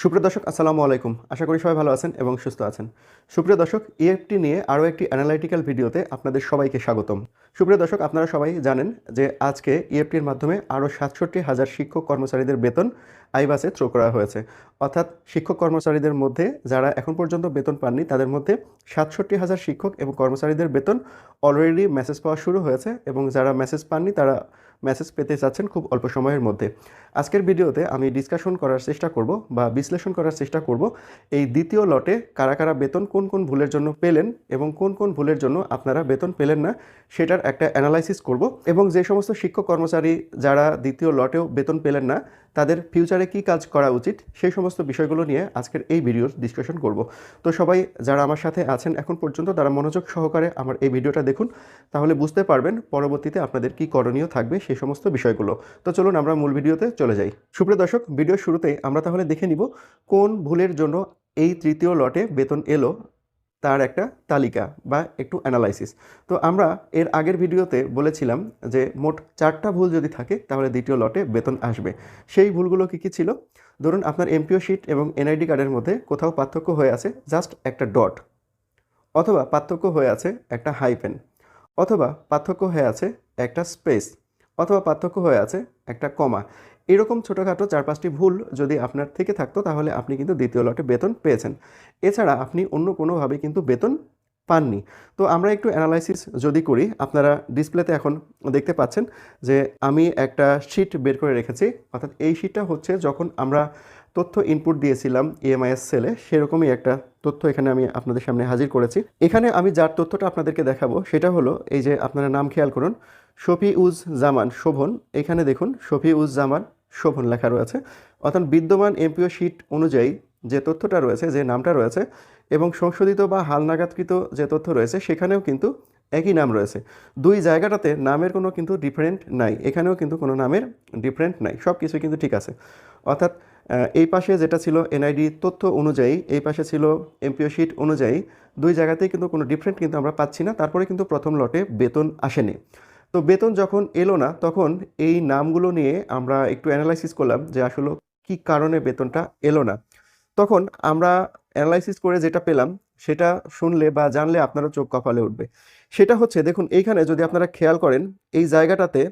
সুপ্রিয় দর্শক, আসসালামু আলাইকুম। আশা করি সবাই ভালো আছেন এবং সুস্থ আছেন। সুপ্রিয় দর্শক ইএফটি নিয়ে আরও একটি অ্যানালাইটিক্যাল ভিডিওতে আপনাদের সবাইকে স্বাগতম। সুপ্রিয় দর্শক, আপনারা সবাই জানেন যে আজকে ইএফটির মাধ্যমে আরও সাতষট্টি হাজার শিক্ষক কর্মচারীদের বেতন আইবাসে থ্রো করা হয়েছে। অর্থাৎ শিক্ষক কর্মচারীদের মধ্যে যারা এখন পর্যন্ত বেতন পাননি, তাদের মধ্যে সাতষট্টি হাজার শিক্ষক এবং কর্মচারীদের বেতন অলরেডি মেসেজ পাওয়া শুরু হয়েছে এবং যারা মেসেজ পাননি, তারা মেসেজ পেতে যাচ্ছেন খুব অল্প সময়ের মধ্যে। আজকের ভিডিওতে আমি ডিসকাশন করার চেষ্টা করব বা বিশ্লেষণ করার চেষ্টা করব এই দ্বিতীয় লটে কারা কারা বেতন কোন কোন ভুলের জন্য পেলেন এবং কোন কোন ভুলের জন্য আপনারা বেতন পেলেন না সেটার একটা অ্যানালাইসিস করব এবং যে সমস্ত শিক্ষক কর্মচারী যারা দ্বিতীয় লটেও বেতন পেলেন না তাদের ফিউচারে কি কাজ করা উচিত, সেই সমস্ত বিষয়গুলো নিয়ে আজকের এই ভিডিওর ডিসকাশন করব। তো সবাই যারা আমার সাথে আছেন এখন পর্যন্ত, তারা মনোযোগ সহকারে আমার এই ভিডিওটা দেখুন। তাহলে বুঝতে পারবেন পরবর্তীতে আপনাদের কি করণীয় থাকবে সেই সমস্ত বিষয়গুলো। তো চলুন আমরা মূল ভিডিওতে চলে যাই। সুপ্রিয় দর্শক, ভিডিওর শুরুতেই আমরা তাহলে দেখে নিব কোন ভুলের জন্য এই তৃতীয় লটে বেতন এলো। তার একটা তালিকা বা একটু অ্যানালাইসিস তো আমরা এর আগের ভিডিওতে বলেছিলাম যে মোট চারটা ভুল যদি থাকে, তাহলে দ্বিতীয় লটে বেতন আসবে। সেই ভুলগুলো কী কী ছিল? ধরুন আপনার এমপিও শিট এবং এনআইডি কার্ডের মধ্যে কোথাও পার্থক্য হয়ে আছে জাস্ট একটা ডট অথবা পার্থক্য হয়ে আছে একটা হাইপেন অথবা পার্থক্য হয়ে আছে একটা স্পেস অথবা পার্থক্য হয়ে আছে একটা কমা। এরকম ছোটোখাটো চার পাঁচটি ভুল যদি আপনার থেকে থাকতো, তাহলে আপনি কিন্তু দ্বিতীয় লটে বেতন পেয়েছেন। এছাড়া আপনি অন্য কোনোভাবে কিন্তু বেতন পাননি। তো আমরা একটু অ্যানালাইসিস যদি করি, আপনারা ডিসপ্লেতে এখন দেখতে পাচ্ছেন যে আমি একটা শিট বের করে রেখেছি। অর্থাৎ এই শিটটা হচ্ছে যখন আমরা তথ্য ইনপুট দিয়েছিলাম ইএমআইএস সেলে সেরকমই একটা তথ্য এখানে আমি আপনাদের সামনে হাজির করেছি। এখানে আমি যার তথ্যটা আপনাদেরকে দেখাবো, সেটা হলো এই যে আপনারা নাম খেয়াল করুন শফি উজ জামান শোভন, এখানে দেখুন শফি উজ জামান শোভন লেখা রয়েছে। অর্থাৎ বিদ্যমান এমপিও শিট অনুযায়ী যে তথ্যটা রয়েছে, যে নামটা রয়েছে এবং সংশোধিত বা হালনাগাদকৃত যে তথ্য রয়েছে, সেখানেও কিন্তু একই নাম রয়েছে। দুই জায়গাটাতে নামের কোনো কিন্তু ডিফারেন্ট নাই, এখানেও কিন্তু কোনো নামের ডিফারেন্ট নাই সব কিছুই কিন্তু ঠিক আছে। অর্থাৎ এই পাশে যেটা ছিল এনআইডি তথ্য অনুযায়ী, এই পাশে ছিল এমপিও শিট অনুযায়ী, দুই জায়গাতেই কিন্তু কোনো ডিফারেন্ট কিন্তু আমরা পাচ্ছি না, তারপরে কিন্তু প্রথম লটে বেতন আসেনি। তো বেতন যখন এলো না, তখন এই নামগুলো নিয়ে আমরা একটু অ্যানালাইসিস করলাম যে আসলে কী কারণে বেতনটা এলো না। তখন আমরা অ্যানালাইসিস করে যেটা পেলাম, সেটা শুনলে বা জানলে আপনারও চোখ কপালে উঠবে। সেটা হচ্ছে, দেখুন, এইখানে যদি আপনারা খেয়াল করেন, এই জায়গাটাতে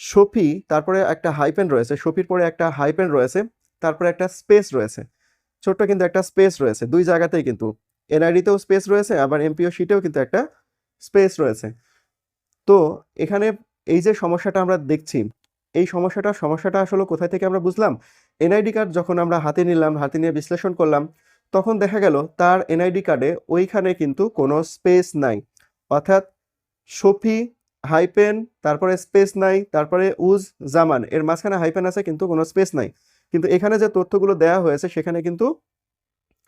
শফি তারপরে একটা হাইপেন রয়েছে শফির পরে একটা হাইপেন রয়েছে, তারপরে একটা স্পেস রয়েছে। ছোট্ট কিন্তু একটা স্পেস রয়েছে, দুই জায়গাতেই কিন্তু। এনআইডিতেও স্পেস রয়েছে, আবার এমপিও শিটেও কিন্তু একটা স্পেস রয়েছে। তো এখানে এই যে সমস্যাটা আমরা দেখছি, এই সমস্যাটা সমস্যাটা আসলে কোথায় থেকে আমরা বুঝলাম? এনআইডি কার্ড যখন আমরা হাতে নিলাম, হাতে নিয়ে বিশ্লেষণ করলাম, তখন দেখা গেল তার এনআইডি কার্ডে ওইখানে কিন্তু কোনো স্পেস নাই। অর্থাৎ শফি হাইপেন, তারপরে স্পেস নাই, তারপরে উজ জামান, এর মাঝখানে হাইপেন আছে কিন্তু কোনো স্পেস নাই। কিন্তু এখানে যে তথ্যগুলো দেওয়া হয়েছে, সেখানে কিন্তু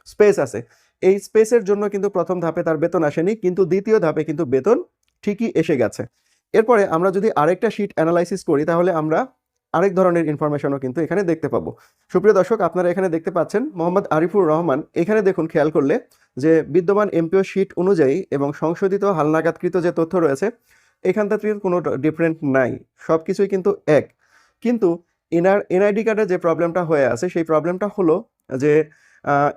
স্পেস আছে। এই স্পেসের জন্য কিন্তু প্রথম ধাপে তার বেতন আসেনি, কিন্তু দ্বিতীয় ধাপে কিন্তু বেতন ঠিকই এসে গেছে। এরপরে আমরা যদি আরেকটা শিট অ্যানালাইসিস করি, তাহলে আমরা আরেক ধরনের ইনফরমেশনও কিন্তু এখানে দেখতে পাবো। সুপ্রিয় দর্শক, আপনারা এখানে দেখতে পাচ্ছেন মোহাম্মদ আরিফুর রহমান। এখানে দেখুন, খেয়াল করলে যে বিদ্যমান এমপিও শিট অনুযায়ী এবং সংশোধিত হালনাগাদকৃত যে তথ্য রয়েছে এখান থেকে কোনো ডিফারেন্ট নাই। সব কিছুই কিন্তু এক। কিন্তু এনআর এনআইডি কার্ডে যে প্রবলেমটা হয়ে আছে, সেই প্রবলেমটা হলো যে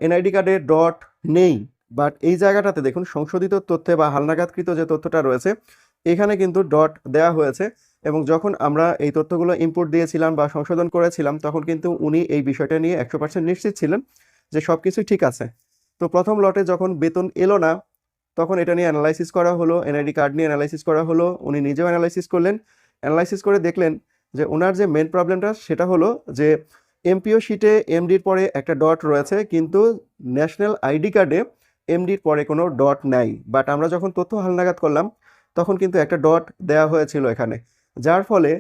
এনআইডি কার্ডে ডট নেই। বাট এই জায়গাটাতে দেখুন, সংশোধিত তথ্যে বা হালনাগাদকৃত যে তথ্যটা রয়েছে, এখানে কিন্তু ডট দেওয়া হয়েছে এবং যখন আমরা এই তথ্যগুলো ইনপুট দিয়েছিলাম বা সংশোধন করেছিলাম, তখন কিন্তু উনি এই বিষয়টা নিয়ে একশো পার্সেন্ট নিশ্চিত ছিলেন যে সব কিছুই ঠিক আছে। তো প্রথম লটে যখন বেতন এলো না, তখন এটা নিয়ে অ্যানালাইসিস করা হলো এনআইডি কার্ড নিয়ে অ্যানালাইসিস করা হলো, উনি নিজেও অ্যানালাইসিস করলেন। অ্যানালাইসিস করে দেখলেন যে ওনার যে মেন প্রবলেমটা সেটা হলো যে এমপিও শিটে এমডির পরে একটা ডট রয়েছে, কিন্তু ন্যাশনাল আইডি কার্ডে এমডির পরে কোনো ডট নাই। বাট আমরা যখন তথ্য হালনাগাদ করলাম, তখন কিন্তু একটা ডট দেওয়া হয়েছিল এখানে। যার ফলে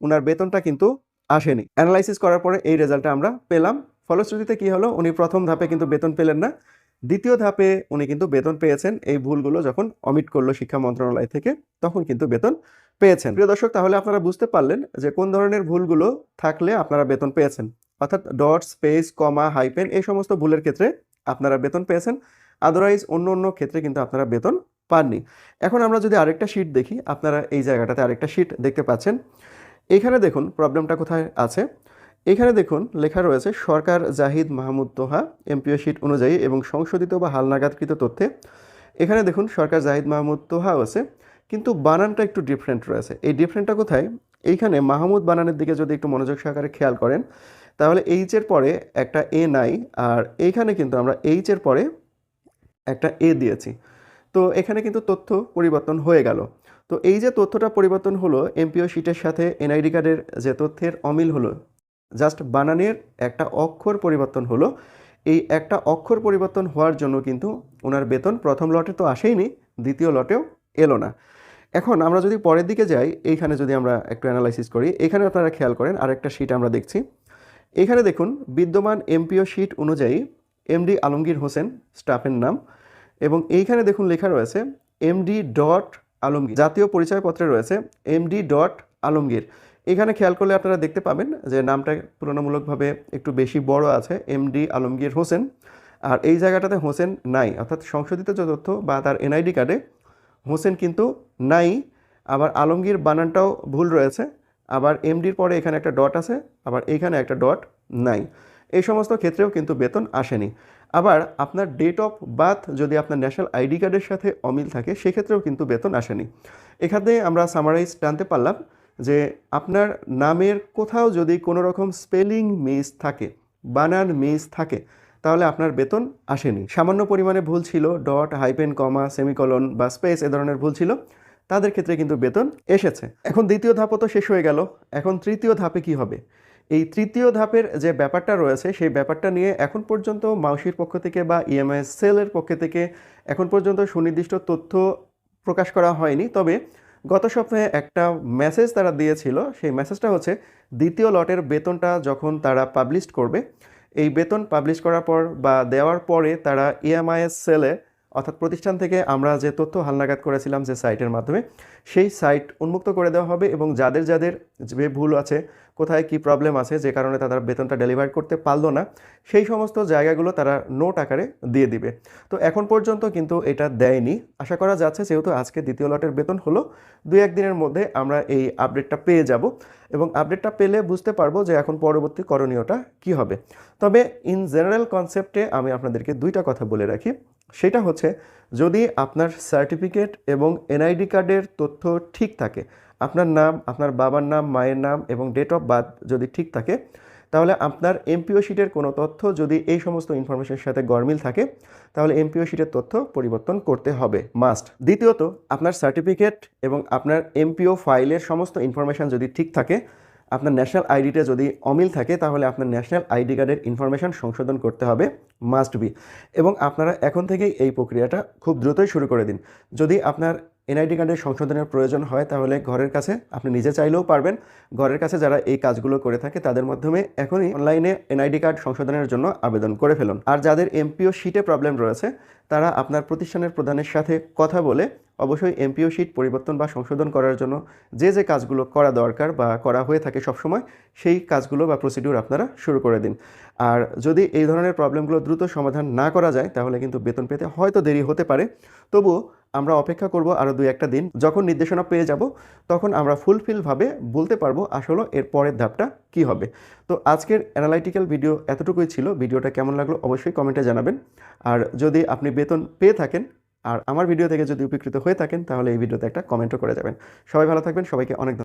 ওনার বেতনটা কিন্তু আসেনি। অ্যানালাইসিস করার পরে এই রেজাল্টটা আমরা পেলাম। ফলশ্রুতিতে কি হলো? উনি প্রথম ধাপে কিন্তু বেতন পেলেন না। দ্বিতীয় ধাপে উনি কিন্তু বেতন পেয়েছেন। এই ভুলগুলো যখন অমিট করল শিক্ষা মন্ত্রণালয় থেকে, তখন কিন্তু বেতন পেয়েছেন। প্রিয় দর্শক, তাহলে আপনারা বুঝতে পারলেন যে কোন ধরনের ভুলগুলো থাকলে আপনারা বেতন পেয়েছেন। অর্থাৎ ডট স্পেস কমা হাইপেন এই সমস্ত ভুলের ক্ষেত্রে আপনারা বেতন পেয়েছেন। আদারওয়াইজ অন্য অন্য ক্ষেত্রে কিন্তু আপনারা বেতন পাননি। এখন আমরা যদি আরেকটা শিট দেখি, আপনারা এই জায়গাটাতে আরেকটা শিট দেখতে পাচ্ছেন। এখানে দেখুন প্রবলেমটা কোথায় আছে? এখানে দেখুন, লেখা রয়েছে, সরকার জাহিদ মাহমুদ তোহা এমপিও শিট অনুযায়ী এবং সংশোধিত বা হালনাগাদকৃত তথ্যে। এখানে দেখুন, সরকার জাহিদ মাহমুদ তোহা আছে, কিন্তু বানানটা একটু ডিফারেন্ট রয়েছে। এই ডিফারেন্টটা কোথায়? এইখানে মাহমুদ বানানের দিকে যদি একটু মনোযোগ সহকারে খেয়াল করেন, তাহলে এইচের পরে একটা এ নাই, আর এইখানে কিন্তু আমরা এইচের পরে একটা এ দিয়েছি। তো এখানে কিন্তু তথ্য পরিবর্তন হয়ে গেল। তো এই যে তথ্যটা পরিবর্তন হলো এমপিও শিটের সাথে এনআইডি কার্ডের যে তথ্যের অমিল হলো জাস্ট বানানের একটা অক্ষর পরিবর্তন হলো। এই একটা অক্ষর পরিবর্তন হওয়ার জন্য কিন্তু ওনার বেতন প্রথম লটে তো আসেইনি, দ্বিতীয় লটেও এলো না। এখন আমরা যদি পরের দিকে যাই, এইখানে যদি আমরা একটু অ্যানালাইসিস করি, এখানে আপনারা খেয়াল করেন আরেকটা শিট আমরা দেখছি। এখানে দেখুন, বিদ্যমান এমপিও শিট অনুযায়ী এমডি আলমগীর হোসেন স্টাফের নাম। এবং এইখানে দেখুন লেখা রয়েছে এমডি ডট আলমগীর। জাতীয় পরিচয়পত্রে রয়েছে এমডি ডট আলমগীর। এখানে খেয়াল করলে আপনারা দেখতে পাবেন যে নামটা তুলনামূলকভাবে একটু বেশি বড় আছে এমডি আলমগীর হোসেন। আর এই জায়গাটাতে হোসেন নাই, অর্থাৎ সংশোধিত যে তথ্য বা তার এনআইডি কার্ডে হোসেন কিন্তু নাই। আবার আলমগীর বানানটাও ভুল রয়েছে, আবার এমডির পরে এখানে একটা ডট আছে, আবার এইখানে একটা ডট নাই। এই সমস্ত ক্ষেত্রেও কিন্তু বেতন আসেনি। আবার আপনার ডেট অফ বার্থ যদি আপনার ন্যাশনাল আইডি কার্ডের সাথে অমিল থাকে, সেক্ষেত্রেও কিন্তু বেতন আসেনি। এখানে আমরা সামারাইজ জানতে পারলাম যে আপনার নামের কোথাও যদি কোনো রকম স্পেলিং মিস থাকে বানান মিস থাকে, তাহলে আপনার বেতন আসেনি। সামান্য পরিমাণে ভুল ছিল ডট হাইপেন কমা সেমিকলন বা স্পেস এ ধরনের ভুল ছিল, তাদের ক্ষেত্রে কিন্তু বেতন এসেছে। এখন দ্বিতীয় ধাপও তো শেষ হয়ে গেল। এখন তৃতীয় ধাপে কি হবে? এই তৃতীয় ধাপের যে ব্যাপারটা রয়েছে, সেই ব্যাপারটা নিয়ে এখন পর্যন্ত মাউসির পক্ষ থেকে বা ইএমআইএস সেলের পক্ষ থেকে এখন পর্যন্ত সুনির্দিষ্ট তথ্য প্রকাশ করা হয়নি। তবে গত সপ্তাহে একটা মেসেজ তারা দিয়েছিল, সেই মেসেজটা হচ্ছে, দ্বিতীয় লটের বেতনটা যখন তারা পাবলিশ করবে, এই বেতন পাবলিশ করার পর বা দেওয়ার পরে তারা ইএমআইএস সেলে, অর্থাৎ প্রতিষ্ঠান থেকে আমরা যে তথ্য হালনাগাদ করেছিলাম যে সাইটের মাধ্যমে, সেই সাইট উন্মুক্ত করে দেওয়া হবে এবং যাদের যাদের যে ভুল আছে কোথায় কি প্রবলেম আছে, যে কারণে তারা বেতনটা ডেলিভার করতে পারল না, সেই সমস্ত জায়গাগুলো তারা নোট আকারে দিয়ে দিবে। তো এখন পর্যন্ত কিন্তু এটা দেয়নি। আশা করা যাচ্ছে যেহেতু আজকে দ্বিতীয় লটের বেতন হলো, দুই একদিনের মধ্যে আমরা এই আপডেটটা পেয়ে যাব এবং আপডেটটা পেলে বুঝতে পারব যে এখন পরবর্তী করণীয়টা কি হবে। তবে ইন জেনারেল কনসেপ্টে আমি আপনাদেরকে দুইটা কথা বলে রাখি। সেটা হচ্ছে, যদি আপনার সার্টিফিকেট এবং এনআইডি কার্ডের তথ্য ঠিক থাকে আপনার নাম, আপনার বাবার নাম, মায়ের নাম এবং ডেট অফ বার্থ যদি ঠিক থাকে, তাহলে আপনার এমপিও শিটের কোনো তথ্য যদি এই সমস্ত ইনফরমেশনের সাথে গরমিল থাকে, তাহলে এমপিও শিটের তথ্য পরিবর্তন করতে হবে। মাস্ট দ্বিতীয়ত, আপনার সার্টিফিকেট এবং আপনার এমপিও ফাইলের সমস্ত ইনফরমেশান যদি ঠিক থাকে, আপনার ন্যাশনাল আইডিতে যদি অমিল থাকে, তাহলে আপনার ন্যাশনাল আইডি কার্ডের ইনফরমেশান সংশোধন করতে হবে। মাস্ট বি এবং আপনারা এখন থেকেই এই প্রক্রিয়াটা খুব দ্রুতই শুরু করে দিন। যদি আপনার এনআইডি কার্ডের সংশোধনের প্রয়োজন হয়, তাহলে ঘরের কাছে আপনি নিজে চাইলেও পারবেন। ঘরের কাছে যারা এই কাজগুলো করে থাকে, তাদের মাধ্যমে এখনই অনলাইনে এনআইডি কার্ড সংশোধনের জন্য আবেদন করে ফেলুন। আর যাদের এমপিও শিটে প্রবলেম রয়েছে, তারা আপনার প্রতিষ্ঠানের প্রধানের সাথে কথা বলে অবশ্যই এমপিও শিট পরিবর্তন বা সংশোধন করার জন্য যে যে কাজগুলো করা দরকার বা করা হয়ে থাকে সবসময় সেই কাজগুলো বা প্রসিডিউর আপনারা শুরু করে দিন। আর যদি এই ধরনের প্রবলেমগুলো দ্রুত সমাধান না করা যায়, তাহলে কিন্তু বেতন পেতে হয়তো দেরি হতে পারে। তবুও আমরা অপেক্ষা করব আরও দুই একটা দিন। যখন নির্দেশনা পেয়ে যাব, তখন আমরা ফুলফিলভাবে বলতে পারব আসলে এর পরের ধাপটা কি হবে। তো আজকের অ্যানালাইটিক্যাল ভিডিও এতটুকুই ছিল। ভিডিওটা কেমন লাগল অবশ্যই কমেন্টে জানাবেন। আর যদি আপনি বেতন পেয়ে থাকেন আর আমার ভিডিও থেকে যদি উপকৃত হয়ে থাকেন, তাহলে এই ভিডিওতে একটা কমেন্টও করে যাবেন সবাই ভালো থাকবেন, সবাইকে অনেক।